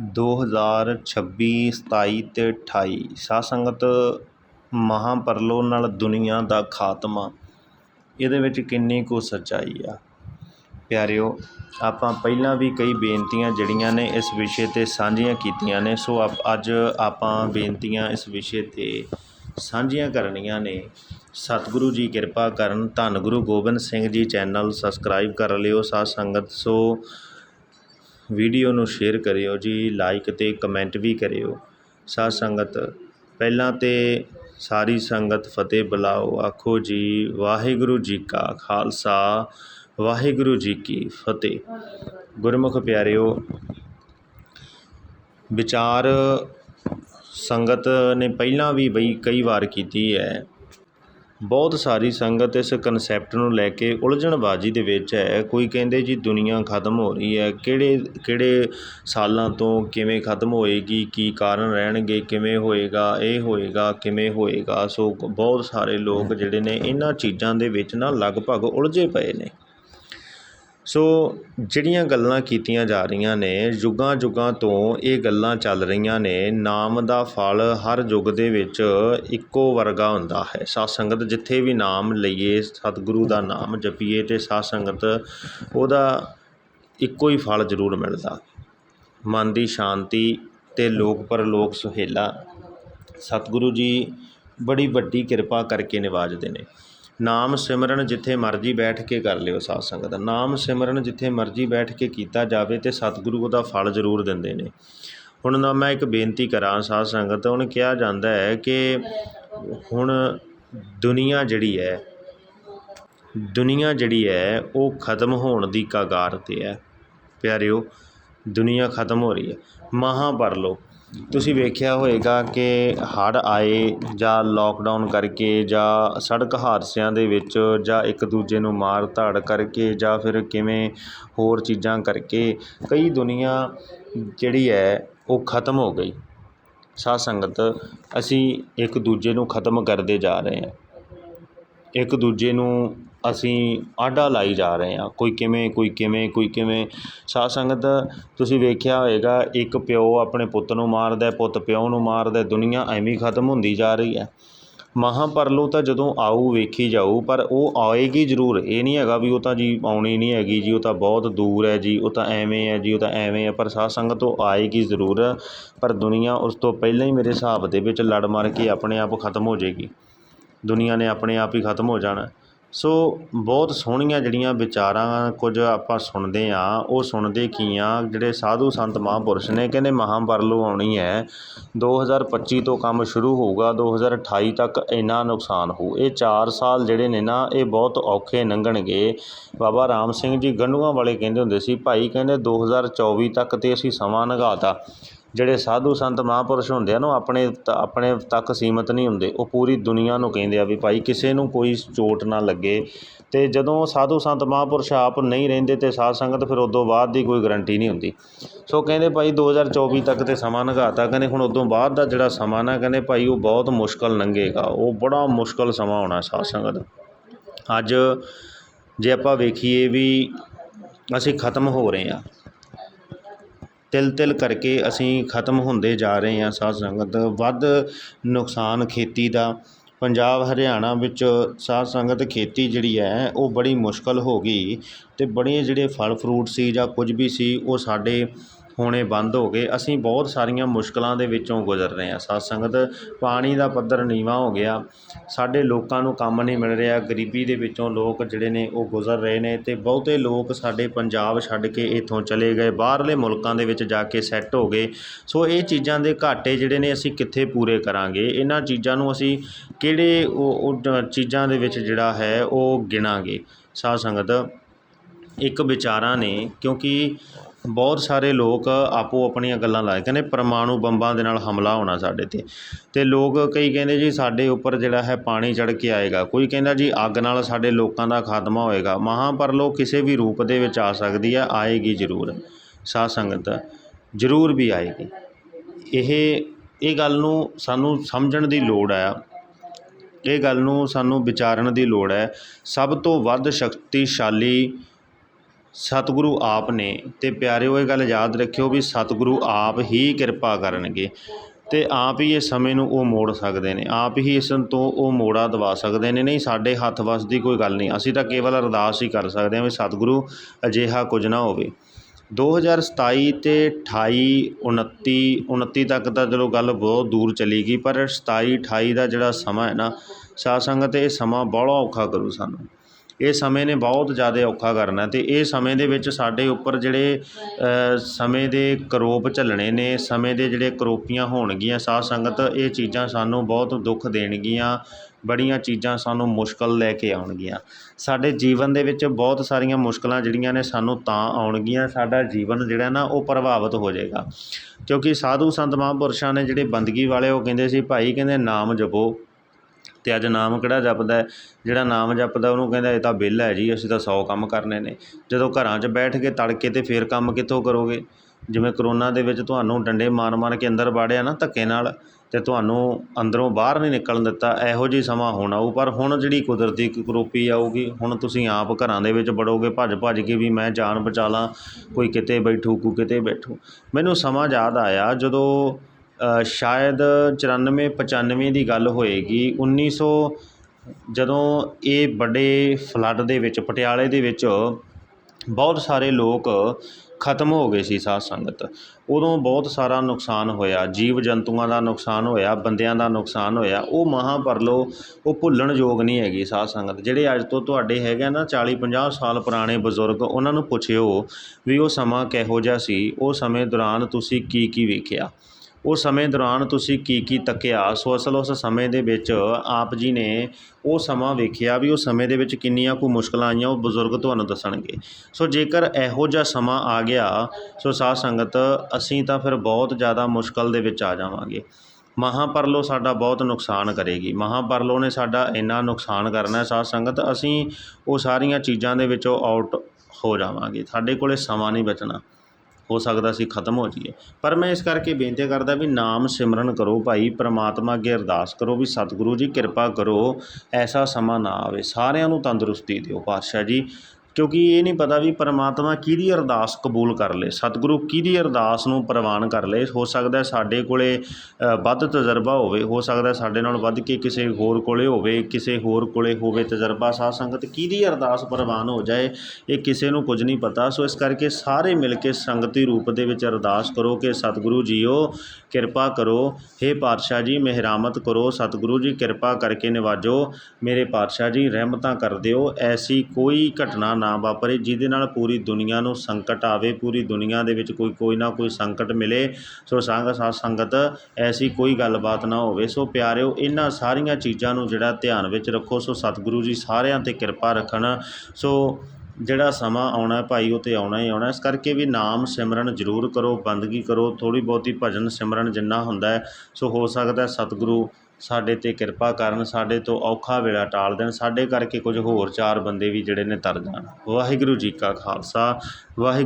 ਦੋ ਹਜ਼ਾਰ ਛੱਬੀ ਸਤਾਈ ਅਤੇ ਅਠਾਈ ਸਾਧ ਸੰਗਤ ਮਹਾਂਪਰਲੋ ਨਾਲ ਦੁਨੀਆ ਦਾ ਖਾਤਮਾ। ਇਹਦੇ ਵਿੱਚ ਕਿੰਨੀ ਕੁ ਸੱਚਾਈ ਆ। ਪਿਆਰਿਓ, ਆਪਾਂ ਪਹਿਲਾਂ ਵੀ ਕਈ ਬੇਨਤੀਆਂ ਜਿਹੜੀਆਂ ਨੇ ਇਸ ਵਿਸ਼ੇ 'ਤੇ ਸਾਂਝੀਆਂ ਕੀਤੀਆਂ ਨੇ, ਸੋ ਆਪ- ਅੱਜ ਆਪਾਂ ਬੇਨਤੀਆਂ ਇਸ ਵਿਸ਼ੇ 'ਤੇ ਸਾਂਝੀਆਂ ਕਰਨੀਆਂ ਨੇ। ਸਤਿਗੁਰੂ ਜੀ ਕਿਰਪਾ ਕਰਨ, ਧੰਨ ਗੁਰੂ ਗੋਬਿੰਦ ਸਿੰਘ ਜੀ ਚੈਨਲ ਸਬਸਕ੍ਰਾਈਬ ਕਰ ਲਿਓ ਸਾਧ ਸੰਗਤ। ਸੋ ਵੀਡੀਓ ਨੂੰ ਸ਼ੇਅਰ ਕਰਿਓ ਜੀ ਲਾਈਕ ਅਤੇ ਕਮੈਂਟ ਵੀ ਕਰਿਓ। ਸਾਧ ਸੰਗਤ, ਪਹਿਲਾਂ ਤਾਂ ਸਾਰੀ ਸੰਗਤ ਫਤਿਹ ਬੁਲਾਓ। ਆਖੋ ਜੀ, ਵਾਹਿਗੁਰੂ ਜੀ ਕਾ ਖਾਲਸਾ, ਵਾਹਿਗੁਰੂ ਜੀ ਕੀ ਫਤਿਹ। ਗੁਰਮੁਖ ਪਿਆਰਿਓ, ਵਿਚਾਰ ਸੰਗਤ ਨੇ ਪਹਿਲਾਂ ਵੀ ਬਈ ਕਈ ਵਾਰ ਕੀਤੀ ਹੈ। ਬਹੁਤ ਸਾਰੀ ਸੰਗਤ ਇਸ ਕਨਸੈਪਟ ਨੂੰ ਲੈ ਕੇ ਉਲਝਣਬਾਜ਼ੀ ਦੇ ਵਿੱਚ ਹੈ। ਕੋਈ ਕਹਿੰਦੇ ਜੀ ਦੁਨੀਆ ਖਤਮ ਹੋ ਰਹੀ ਹੈ। ਕਿਹੜੇ ਕਿਹੜੇ ਸਾਲਾਂ ਤੋਂ ਕਿਵੇਂ ਖਤਮ ਹੋਏਗੀ? ਕੀ ਕਾਰਨ ਰਹਿਣਗੇ? ਕਿਵੇਂ ਹੋਏਗਾ? ਇਹ ਹੋਏਗਾ, ਕਿਵੇਂ ਹੋਏਗਾ? ਸੋ ਬਹੁਤ ਸਾਰੇ ਲੋਕ ਜਿਹੜੇ ਨੇ ਇਹਨਾਂ ਚੀਜ਼ਾਂ ਦੇ ਵਿੱਚ ਨਾ ਲਗਭਗ ਉਲਝੇ ਪਏ ਨੇ। ਸੋ ਜਿਹੜੀਆਂ ਗੱਲਾਂ ਕੀਤੀਆਂ ਜਾ ਰਹੀਆਂ ਨੇ, ਯੁੱਗਾਂ ਯੁੱਗਾਂ ਤੋਂ ਇਹ ਗੱਲਾਂ ਚੱਲ ਰਹੀਆਂ ਨੇ, ਨਾਮ ਦਾ ਫਲ ਹਰ ਯੁੱਗ ਦੇ ਵਿੱਚ ਇੱਕੋ ਵਰਗਾ ਹੁੰਦਾ ਹੈ। ਸਾਧ ਸੰਗਤ ਜਿੱਥੇ ਵੀ ਨਾਮ ਲਈਏ, ਸਤਿਗੁਰੂ ਦਾ ਨਾਮ ਜਪੀਏ ਤੇ ਸਾਧ ਸੰਗਤ ਉਹਦਾ ਇੱਕੋ ਹੀ ਫਲ ਜ਼ਰੂਰ ਮਿਲਦਾ। ਮਨ ਦੀ ਸ਼ਾਂਤੀ ਤੇ ਲੋਕ ਪਰਲੋਕ ਸੁਹੇਲਾ। ਸਤਿਗੁਰੂ ਜੀ ਬੜੀ ਵੱਡੀ ਕਿਰਪਾ ਕਰਕੇ ਨਿਵਾਜਦੇ ਨੇ। ਨਾਮ ਸਿਮਰਨ ਜਿੱਥੇ ਮਰਜ਼ੀ ਬੈਠ ਕੇ ਕਰ ਲਿਓ ਸਾਧ ਸੰਗਤ। ਨਾਮ ਸਿਮਰਨ ਜਿੱਥੇ ਮਰਜ਼ੀ ਬੈਠ ਕੇ ਕੀਤਾ ਜਾਵੇ ਤੇ ਸਤਿਗੁਰੂ ਉਹਦਾ ਫਲ ਜ਼ਰੂਰ ਦਿੰਦੇ ਨੇ। ਹੁਣ ਨਾ ਮੈਂ ਇੱਕ ਬੇਨਤੀ ਕਰਾਂ ਸਾਧ ਸੰਗਤ, ਹੁਣ ਕਿਹਾ ਜਾਂਦਾ ਹੈ ਕਿ ਹੁਣ ਦੁਨੀਆ ਜਿਹੜੀ ਹੈ, ਦੁਨੀਆ ਜਿਹੜੀ ਹੈ ਉਹ ਖਤਮ ਹੋਣ ਦੀ ਕਗਾਰ ਤੇ ਹੈ। ਪਿਆਰਿਓ, ਦੁਨੀਆ ਖਤਮ ਹੋ ਰਹੀ ਹੈ। ਮਹਾਂਪਰਲੋ ਤੁਸੀਂ ਵੇਖਿਆ ਹੋਏਗਾ ਕਿ ਹੜ੍ਹ ਆਏ ਜਾਂ ਲੋਕਡਾਊਨ ਕਰਕੇ ਜਾਂ ਸੜਕ ਹਾਦਸਿਆਂ ਦੇ ਵਿੱਚ ਜਾਂ ਇੱਕ ਦੂਜੇ ਨੂੰ ਮਾਰ ਧਾੜ ਕਰਕੇ ਜਾਂ ਫਿਰ ਕਿਵੇਂ ਹੋਰ ਚੀਜ਼ਾਂ ਕਰਕੇ ਕਈ ਦੁਨੀਆ ਜਿਹੜੀ ਹੈ ਉਹ ਖਤਮ ਹੋ ਗਈ। ਸਾਧ ਸੰਗਤ, ਅਸੀਂ ਇੱਕ ਦੂਜੇ ਨੂੰ ਖਤਮ ਕਰਦੇ ਜਾ ਰਹੇ ਹਾਂ। ਇੱਕ ਦੂਜੇ ਨੂੰ ਅਸੀਂ ਆਢਾ ਲਾਈ ਜਾ ਰਹੇ ਹਾਂ। ਕੋਈ ਕਿਵੇਂ ਕੋਈ ਕਿਵੇਂ ਕੋਈ ਕਿਵੇਂ। ਸਾਧ ਸੰਗਤ, ਤੁਸੀਂ ਵੇਖਿਆ ਹੋਏਗਾ, ਇੱਕ ਪਿਓ ਆਪਣੇ ਪੁੱਤ ਨੂੰ ਮਾਰਦਾ ਪੁੱਤ ਪਿਓ ਨੂੰ ਮਾਰਦਾ ਦੁਨੀਆ ਐਵੇਂ ਖਤਮ ਹੁੰਦੀ ਜਾ ਰਹੀ ਹੈ। ਮਹਾਂਪਰਲੋ ਤਾਂ ਜਦੋਂ ਆਊ, ਵੇਖੀ ਜਾਊ, ਪਰ ਉਹ ਆਏਗੀ ਜ਼ਰੂਰ। ਇਹ ਨਹੀਂ ਹੈਗਾ ਵੀ ਉਹ ਤਾਂ ਜੀ ਆਉਣੀ ਨਹੀਂ ਹੈਗੀ ਜੀ, ਉਹ ਤਾਂ ਬਹੁਤ ਦੂਰ ਹੈ ਜੀ, ਉਹ ਤਾਂ ਐਵੇਂ ਹੈ ਜੀ, ਉਹ ਤਾਂ ਐਵੇਂ ਹੈ, ਪਰ ਸਾਧ ਸੰਗਤ ਉਹ ਆਏਗੀ ਜ਼ਰੂਰ। ਪਰ ਦੁਨੀਆ ਉਸ ਤੋਂ ਪਹਿਲਾਂ ਹੀ ਮੇਰੇ ਹਿਸਾਬ ਦੇ ਵਿੱਚ ਲੜ ਮਰ ਕੇ ਆਪਣੇ ਆਪ ਖਤਮ ਹੋ ਜਾਏਗੀ। ਦੁਨੀਆ ਨੇ ਆਪਣੇ ਆਪ ਹੀ ਖਤਮ ਹੋ ਜਾਣਾ। ਸੋ ਬਹੁਤ ਸੋਹਣੀਆਂ ਜਿਹੜੀਆਂ ਵਿਚਾਰਾਂ ਕੁਝ ਆਪਾਂ ਸੁਣਦੇ ਹਾਂ, ਉਹ ਸੁਣਦੇ ਕੀ ਹਾਂ? ਜਿਹੜੇ ਸਾਧੂ ਸੰਤ ਮਹਾਂਪੁਰਸ਼ ਨੇ, ਕਹਿੰਦੇ ਮਹਾਂਪਰਲੋ ਆਉਣੀ ਹੈ 2025 ਤੋਂ ਕੰਮ ਸ਼ੁਰੂ ਹੋਊਗਾ 2028 ਤੱਕ ਇੰਨਾ ਨੁਕਸਾਨ ਹੋਊ। ਇਹ ਚਾਰ ਸਾਲ ਜਿਹੜੇ ਨੇ ਨਾ, ਇਹ ਬਹੁਤ ਔਖੇ ਲੰਘਣਗੇ ਬਾਬਾ ਰਾਮ ਸਿੰਘ ਜੀ ਗੰਢੂਆਂ ਵਾਲੇ ਕਹਿੰਦੇ ਹੁੰਦੇ ਸੀ, ਭਾਈ ਕਹਿੰਦੇ 2024 ਤੱਕ ਤਾਂ ਅਸੀਂ ਸਮਾਂ ਲੰਘਾਤਾ ਜਿਹੜੇ ਸਾਧੂ ਸੰਤ ਮਹਾਂਪੁਰਸ਼ ਹੁੰਦੇ ਆ ਨਾ, ਉਹ ਆਪਣੇ ਤ- ਆਪਣੇ ਤੱਕ ਸੀਮਤ ਨਹੀਂ ਹੁੰਦੇ। ਉਹ ਪੂਰੀ ਦੁਨੀਆ ਨੂੰ ਕਹਿੰਦੇ ਆ ਵੀ ਭਾਈ ਕਿਸੇ ਨੂੰ ਕੋਈ ਚੋਟ ਨਾ ਲੱਗੇ। ਅਤੇ ਜਦੋਂ ਸਾਧੂ ਸੰਤ ਮਹਾਂਪੁਰਸ਼ ਆਪ ਨਹੀਂ ਰਹਿੰਦੇ ਅਤੇ ਸਾਧ ਸੰਗਤ ਫਿਰ ਉਦੋਂ ਬਾਅਦ ਦੀ ਕੋਈ ਗਰੰਟੀ ਨਹੀਂ ਹੁੰਦੀ। ਸੋ ਕਹਿੰਦੇ ਭਾਈ 2024 ਤੱਕ ਤੇ ਸਮਾਂ ਲੰਘਾਤਾ ਕਹਿੰਦੇ ਹੁਣ ਉਦੋਂ ਬਾਅਦ ਦਾ ਜਿਹੜਾ ਸਮਾਂ ਨਾ, ਕਹਿੰਦੇ ਭਾਈ ਉਹ ਬਹੁਤ ਮੁਸ਼ਕਲ ਲੰਘੇਗਾ। ਉਹ ਬੜਾ ਮੁਸ਼ਕਲ ਸਮਾਂ ਹੋਣਾ ਸਾਧ ਸੰਗਤ। ਅੱਜ ਜੇ ਆਪਾਂ ਵੇਖੀਏ ਵੀ ਅਸੀਂ ਖਤਮ ਹੋ ਰਹੇ ਹਾਂ। ਤਿਲ ਤਿਲ ਕਰਕੇ ਅਸੀਂ ਖਤਮ ਹੁੰਦੇ ਜਾ ਰਹੇ ਹਾਂ ਸਾਧ ਸੰਗਤ। ਵੱਧ ਨੁਕਸਾਨ ਖੇਤੀ ਦਾ। ਪੰਜਾਬ, ਹਰਿਆਣਾ ਵਿੱਚ ਸਾਧ ਸੰਗਤ ਖੇਤੀ ਜਿਹੜੀ ਹੈ, ਉਹ ਬੜੀ ਮੁਸ਼ਕਲ ਹੋ ਗਈ ਅਤੇ ਬੜੀਆਂ ਜਿਹੜੇ ਫਲ ਫਰੂਟ ਸੀ ਜਾਂ ਕੁਝ ਵੀ ਸੀ, ਉਹ ਸਾਡੇ ਹੋਣੇ ਬੰਦ ਹੋ ਗਏ। ਅਸੀਂ ਬਹੁਤ ਸਾਰੀਆਂ ਮੁਸ਼ਕਲਾਂ ਦੇ ਵਿੱਚੋਂ ਗੁਜ਼ਰ ਰਹੇ ਹਾਂ। ਸਾਧ ਸੰਗਤ, ਪਾਣੀ ਦਾ ਪੱਧਰ ਨੀਵਾਂ ਹੋ ਗਿਆ। ਸਾਡੇ ਲੋਕਾਂ ਨੂੰ ਕੰਮ ਨਹੀਂ ਮਿਲ ਰਿਹਾ। ਗਰੀਬੀ ਦੇ ਵਿੱਚੋਂ ਲੋਕ ਜਿਹੜੇ ਨੇ ਉਹ ਗੁਜ਼ਰ ਰਹੇ ਨੇ ਅਤੇ ਬਹੁਤੇ ਲੋਕ ਸਾਡੇ ਪੰਜਾਬ ਛੱਡ ਕੇ ਇੱਥੋਂ ਚਲੇ ਗਏ। ਬਾਹਰਲੇ ਮੁਲਕਾਂ ਦੇ ਵਿੱਚ ਜਾ ਕੇ ਸੈੱਟ ਹੋ ਗਏ। ਸੋ ਇਹ ਚੀਜ਼ਾਂ ਦੇ ਘਾਟੇ ਜਿਹੜੇ ਨੇ ਅਸੀਂ ਕਿੱਥੇ ਪੂਰੇ ਕਰਾਂਗੇ? ਇਹਨਾਂ ਚੀਜ਼ਾਂ ਨੂੰ ਅਸੀਂ ਕਿਹੜੇ ਉਹ ਉਹ ਚੀਜ਼ਾਂ ਦੇ ਵਿੱਚ ਜਿਹੜਾ ਹੈ ਉਹ ਗਿਣਾਂਗੇ? ਸਾਧ ਸੰਗਤ, ਇੱਕ ਵਿਚਾਰਾਂ ਨੇ ਕਿਉਂਕਿ ਬਹੁਤ ਸਾਰੇ ਲੋਕ ਆਪੋ ਆਪਣੀਆਂ ਗੱਲਾਂ ਲਾਏ। ਕਹਿੰਦੇ ਪਰਮਾਣੂ ਬੰਬਾਂ ਦੇ ਨਾਲ ਹਮਲਾ ਹੋਣਾ ਸਾਡੇ ਤੇ। ਅਤੇ ਲੋਕ ਕਈ ਕਹਿੰਦੇ ਜੀ ਸਾਡੇ ਉੱਪਰ ਜਿਹੜਾ ਹੈ ਪਾਣੀ ਚੜ੍ਹ ਕੇ ਆਏਗਾ। ਕੋਈ ਕਹਿੰਦਾ ਜੀ ਅੱਗ ਨਾਲ ਸਾਡੇ ਲੋਕਾਂ ਦਾ ਖਾਤਮਾ ਹੋਏਗਾ। ਮਹਾਂਪਰਲੋ ਕਿਸੇ ਵੀ ਰੂਪ ਦੇ ਵਿੱਚ ਆ ਸਕਦੀ ਹੈ, ਆਏਗੀ ਜ਼ਰੂਰ। ਸਾਧ ਸੰਗਤ ਜ਼ਰੂਰ ਵੀ ਆਏਗੀ। ਇਹ ਇਹ ਗੱਲ ਨੂੰ ਸਾਨੂੰ ਸਮਝਣ ਦੀ ਲੋੜ ਆ ਇਹ ਗੱਲ ਨੂੰ ਸਾਨੂੰ ਵਿਚਾਰਨ ਦੀ ਲੋੜ ਹੈ। ਸਭ ਤੋਂ ਵੱਧ ਸ਼ਕਤੀਸ਼ਾਲੀ ਸਤਿਗੁਰੂ ਆਪ ਨੇ ਅਤੇ ਪਿਆਰਿਓ, ਇਹ ਗੱਲ ਯਾਦ ਰੱਖਿਓ ਵੀ ਸਤਿਗੁਰੂ ਆਪ ਹੀ ਕਿਰਪਾ ਕਰਨਗੇ ਅਤੇ ਆਪ ਹੀ ਇਸ ਸਮੇਂ ਨੂੰ ਉਹ ਮੋੜ ਸਕਦੇ ਨੇ, ਆਪ ਹੀ ਇਸ ਤੋਂ ਉਹ ਮੋੜਾ ਦਵਾ ਸਕਦੇ ਨੇ। ਨਹੀਂ, ਸਾਡੇ ਹੱਥ ਵੱਸ ਦੀ ਕੋਈ ਗੱਲ ਨਹੀਂ, ਅਸੀਂ ਤਾਂ ਕੇਵਲ ਅਰਦਾਸ ਹੀ ਕਰ ਸਕਦੇ ਹਾਂ ਵੀ ਸਤਿਗੁਰੂ ਅਜਿਹਾ ਕੁਝ ਨਾ ਹੋਵੇ। 2027 ਤੇ 28 29 29 ਤੱਕ ਤਾਂ ਚਲੋ ਗੱਲ ਬਹੁਤ ਦੂਰ ਚਲੀ ਗਈ, ਪਰ 27 28 ਦਾ ਜਿਹੜਾ ਸਮਾਂ ਹੈ ਨਾ, ਸਾਧ ਸੰਗਤ, ਇਹ ਸਮਾਂ ਬੜਾ ਔਖਾ ਕਰੂ ਸਾਨੂੰ। ਇਹ ਸਮੇਂ ਨੇ ਬਹੁਤ ਜ਼ਿਆਦਾ ਔਖਾ ਕਰਨਾ ਅਤੇ ਇਹ ਸਮੇਂ ਦੇ ਵਿੱਚ ਸਾਡੇ ਉੱਪਰ ਜਿਹੜੇ ਸਮੇਂ ਦੇ ਕਰੋਪ ਝੱਲਣੇ ਨੇ, ਸਮੇਂ ਦੇ ਜਿਹੜੇ ਕਰੋਪੀਆਂ ਹੋਣਗੀਆਂ, ਸਾਧ ਸੰਗਤ ਇਹ ਚੀਜ਼ਾਂ ਸਾਨੂੰ ਬਹੁਤ ਦੁੱਖ ਦੇਣਗੀਆਂ, ਬੜੀਆਂ ਚੀਜ਼ਾਂ ਸਾਨੂੰ ਮੁਸ਼ਕਲ ਲੈ ਕੇ ਆਉਣਗੀਆਂ। ਸਾਡੇ ਜੀਵਨ ਦੇ ਵਿੱਚ ਬਹੁਤ ਸਾਰੀਆਂ ਮੁਸ਼ਕਲਾਂ ਜਿਹੜੀਆਂ ਨੇ ਸਾਨੂੰ ਤਾਂ ਆਉਣਗੀਆਂ, ਸਾਡਾ ਜੀਵਨ ਜਿਹੜਾ ਨਾ ਉਹ ਪ੍ਰਭਾਵਿਤ ਹੋ ਜਾਏਗਾ। ਕਿਉਂਕਿ ਸਾਧੂ ਸੰਤ ਮਹਾਂਪੁਰਸ਼ਾਂ ਨੇ ਜਿਹੜੇ ਬੰਦਗੀ ਵਾਲੇ ਉਹ ਕਹਿੰਦੇ ਸੀ, ਭਾਈ ਕਹਿੰਦੇ ਨਾਮ ਜਪੋ। ਅਤੇ ਅੱਜ ਨਾਮ ਕਿਹੜਾ ਜਪਦਾ ਜਿਹੜਾ ਨਾਮ ਜਪਦਾ, ਉਹਨੂੰ ਕਹਿੰਦਾ, ਇਹ ਤਾਂ ਵਿਹਲਾ ਹੈ ਜੀ, ਅਸੀਂ ਤਾਂ ਸੌ ਕੰਮ ਕਰਨੇ ਨੇ। ਜਦੋਂ ਘਰਾਂ 'ਚ ਬੈਠ ਕੇ ਤੜਕੇ ਤੇ ਫਿਰ ਕੰਮ ਕਿੱਥੋਂ ਕਰੋਗੇ? ਜਿਵੇਂ ਕਰੋਨਾ ਦੇ ਵਿੱਚ ਤੁਹਾਨੂੰ ਡੰਡੇ ਮਾਰ ਮਾਰ ਕੇ ਅੰਦਰ ਵਾੜਿਆ ਨਾ ਧੱਕੇ ਨਾਲ ਅਤੇ ਤੁਹਾਨੂੰ ਅੰਦਰੋਂ ਬਾਹਰ ਨਹੀਂ ਨਿਕਲਣ ਦਿੱਤਾ, ਇਹੋ ਜਿਹੀ ਸਮਾਂ ਹੁਣ ਆਊ। ਪਰ ਹੁਣ ਜਿਹੜੀ ਕੁਦਰਤੀ ਕਰੋਪੀ ਆਊਗੀ, ਹੁਣ ਤੁਸੀਂ ਆਪ ਘਰਾਂ ਦੇ ਵਿੱਚ ਵੜੋਗੇ, ਭੱਜ ਭੱਜ ਕੇ ਵੀ ਮੈਂ ਜਾਨ ਬਚਾ ਲਾਂ, ਕੋਈ ਕਿਤੇ ਬੈਠੂ, ਕੋਈ ਕਿਤੇ ਬੈਠੂ। ਮੈਨੂੰ ਸਮਾਂ ਯਾਦ ਆਇਆ ਜਦੋਂ ਸ਼ਾਇਦ 94 95 ਦੀ ਗੱਲ ਹੋਏਗੀ। ਉੱਨੀ ਸੌ ਜਦੋਂ ਇਹ ਵੱਡੇ ਫਲੱਡ ਦੇ ਵਿੱਚ, ਪਟਿਆਲੇ ਦੇ ਵਿੱਚ ਬਹੁਤ ਸਾਰੇ ਲੋਕ ਖਤਮ ਹੋ ਗਏ ਸੀ ਸਾਧ ਸੰਗਤ। ਉਦੋਂ ਬਹੁਤ ਸਾਰਾ ਨੁਕਸਾਨ ਹੋਇਆ। ਜੀਵ ਜੰਤੂਆਂ ਦਾ ਨੁਕਸਾਨ ਹੋਇਆ, ਬੰਦਿਆਂ ਦਾ ਨੁਕਸਾਨ ਹੋਇਆ। ਉਹ ਮਹਾਂ ਮਹਾਂਪਰਲੋ, ਉਹ ਭੁੱਲਣ ਯੋਗ ਨਹੀਂ ਹੈਗੀ ਸਾਧ ਸੰਗਤ। ਜਿਹੜੇ ਅੱਜ ਤੋਂ ਤੁਹਾਡੇ ਹੈਗੇ ਆ ਨਾ 40 50 ਸਾਲ ਪੁਰਾਣੇ ਬਜ਼ੁਰਗ, ਉਹਨਾਂ ਨੂੰ ਪੁੱਛਿਓ ਵੀ ਉਹ ਸਮਾਂ ਕਿਹੋ ਜਿਹਾ ਸੀ, ਉਹ ਸਮੇਂ ਦੌਰਾਨ ਤੁਸੀਂ ਕੀ ਕੀ ਵੇਖਿਆ? ਉਹ ਸਮੇਂ ਦੌਰਾਨ ਤੁਸੀਂ ਕੀ ਕੀ ਤੱਕਿਆ? ਸੋ ਅਸਲ ਉਸ ਸਮੇਂ ਦੇ ਵਿੱਚ ਆਪ ਜੀ ਨੇ ਉਹ ਸਮਾਂ ਵੇਖਿਆ ਵੀ ਉਸ ਸਮੇਂ ਦੇ ਵਿੱਚ ਕਿੰਨੀਆਂ ਕੁ ਮੁਸ਼ਕਲਾਂ ਆਈਆਂ, ਉਹ ਬਜ਼ੁਰਗ ਤੁਹਾਨੂੰ ਦੱਸਣਗੇ। ਸੋ ਜੇਕਰ ਇਹੋ ਜਿਹਾ ਸਮਾਂ ਆ ਗਿਆ, ਸੋ ਸਾਧ ਸੰਗਤ, ਅਸੀਂ ਤਾਂ ਫਿਰ ਬਹੁਤ ਜ਼ਿਆਦਾ ਮੁਸ਼ਕਲ ਦੇ ਵਿੱਚ ਆ ਜਾਵਾਂਗੇ। ਮਹਾਂਪਰਲੋ ਸਾਡਾ ਬਹੁਤ ਨੁਕਸਾਨ ਕਰੇਗੀ। ਮਹਾਂਪਰਲੋ ਨੇ ਸਾਡਾ ਇੰਨਾ ਨੁਕਸਾਨ ਕਰਨਾ ਹੈ, ਸਾਧ ਸੰਗਤ, ਅਸੀਂ ਉਹ ਸਾਰੀਆਂ ਚੀਜ਼ਾਂ ਦੇ ਵਿੱਚੋਂ ਆਊਟ ਹੋ ਜਾਵਾਂਗੇ। ਸਾਡੇ ਕੋਲੇ ਸਮਾਂ ਨਹੀਂ ਬਚਣਾ। ਹੋ ਸਕਦਾ ਸੀ ਖਤਮ ਹੋ ਜਾਈਏ। ਪਰ ਮੈਂ ਇਸ ਕਰਕੇ ਬੇਨਤੀ ਕਰਦਾ ਵੀ ਨਾਮ ਸਿਮਰਨ ਕਰੋ ਭਾਈ, ਪ੍ਰਮਾਤਮਾ ਅੱਗੇ ਅਰਦਾਸ ਕਰੋ ਵੀ ਸਤਿਗੁਰੂ ਜੀ ਕਿਰਪਾ ਕਰੋ, ਐਸਾ ਸਮਾਂ ਨਾ ਆਵੇ। ਸਾਰਿਆਂ ਨੂੰ ਤੰਦਰੁਸਤੀ ਦਿਓ ਪਾਤਸ਼ਾਹ ਜੀ। ਕਿਉਂਕਿ ਇਹ ਨਹੀਂ ਪਤਾ ਵੀ ਪਰਮਾਤਮਾ ਕਿਹਦੀ ਅਰਦਾਸ ਕਬੂਲ ਕਰ ਲਏ ਸਤਿਗੁਰੂ ਕਿਹਦੀ ਅਰਦਾਸ ਨੂੰ ਪ੍ਰਵਾਨ ਕਰ ਲਏ ਹੋ ਸਕਦਾ ਸਾਡੇ ਕੋਲੇ ਵੱਧ ਤਜਰਬਾ ਹੋਵੇ, ਹੋ ਸਕਦਾ ਸਾਡੇ ਨਾਲ ਵੱਧ ਕੇ ਕਿਸੇ ਹੋਰ ਕੋਲੇ ਹੋਵੇ, ਕਿਸੇ ਹੋਰ ਕੋਲੇ ਹੋਵੇ ਤਜਰਬਾ। ਸਾਧ ਸੰਗਤ ਕਿਹਦੀ ਅਰਦਾਸ ਪ੍ਰਵਾਨ ਹੋ ਜਾਏ, ਇਹ ਕਿਸੇ ਨੂੰ ਕੁਝ ਨਹੀਂ ਪਤਾ। ਸੋ ਇਸ ਕਰਕੇ ਸਾਰੇ ਮਿਲ ਕੇ ਸੰਗਤੀ ਰੂਪ ਦੇ ਵਿੱਚ ਅਰਦਾਸ ਕਰੋ ਕਿ ਸਤਿਗੁਰੂ ਜੀਓ, ਕਿਰਪਾ ਕਰੋ। हे ਪਾਤਸ਼ਾਹ ਜੀ, ਮਿਹਰਾਮਤ ਕਰੋ। ਸਤਿਗੁਰੂ ਜੀ, ਕਿਰਪਾ ਕਰਕੇ ਨਿਵਾਜੋ। ਮੇਰੇ ਪਾਤਸ਼ਾਹ ਜੀ, ਰਹਿਮਤਾਂ ਕਰ ਦਿਓ। ਐਸੀ ਕੋਈ ਘਟਨਾ ਨਾ ਵਾਪਰੇ, ਜਿਹਦੇ ਨਾਲ ਪੂਰੀ ਦੁਨੀਆ ਨੂੰ ਸੰਕਟ ਆਵੇ, ਪੂਰੀ ਦੁਨੀਆ ਦੇ ਵਿੱਚ ਕੋਈ ਕੋਈ ਨਾ ਕੋਈ ਸੰਕਟ ਮਿਲੇ। ਸੋ ਸੰਗ ਸਾਧ ਸੰਗਤ, ਐਸੀ ਕੋਈ ਗੱਲਬਾਤ ਨਾ ਹੋਵੇ। ਸੋ ਪਿਆਰਿਓ, ਇਹਨਾਂ ਸਾਰੀਆਂ ਚੀਜ਼ਾਂ ਨੂੰ ਜਿਹੜਾ ਧਿਆਨ ਵਿੱਚ ਰੱਖੋ। ਸੋ ਸਤਿਗੁਰੂ ਜੀ ਸਾਰਿਆਂ ਤੇ ਕਿਰਪਾ ਰੱਖਣ। ਸੋ ਜਿਹੜਾ ਸਮਾਂ ਆਉਣਾ ਭਾਈ, ਉਹ ਤੇ ਆਉਣਾ ਹੀ ਆਉਣਾ ਇਸ ਕਰਕੇ ਵੀ ਨਾਮ ਸਿਮਰਨ ਜ਼ਰੂਰ ਕਰੋ, ਬੰਦਗੀ ਕਰੋ। ਥੋੜੀ ਬਹੁਤੀ ਭਜਨ ਸਿਮਰਨ ਜਿੰਨਾ ਹੁੰਦਾ ਸੋ ਹੋ ਸਕਦਾ ਸਤਿਗੁਰੂ ਸਾਡੇ ਤੇ ਕਿਰਪਾ ਕਰਨ, ਸਾਡੇ ਤੋਂ ਔਖਾ ਵੇਲਾ ਟਾਲ ਦੇਣ, ਸਾਡੇ ਕਰਕੇ ਕੁਝ ਹੋਰ ਚਾਰ ਬੰਦੇ ਵੀ ਜਿਹੜੇ ਨੇ ਤਰ ਜਾਣ। ਵਾਹਿਗੁਰੂ ਜੀ ਕਾ ਖਾਲਸਾ, ਵਾਹਿਗੁਰੂ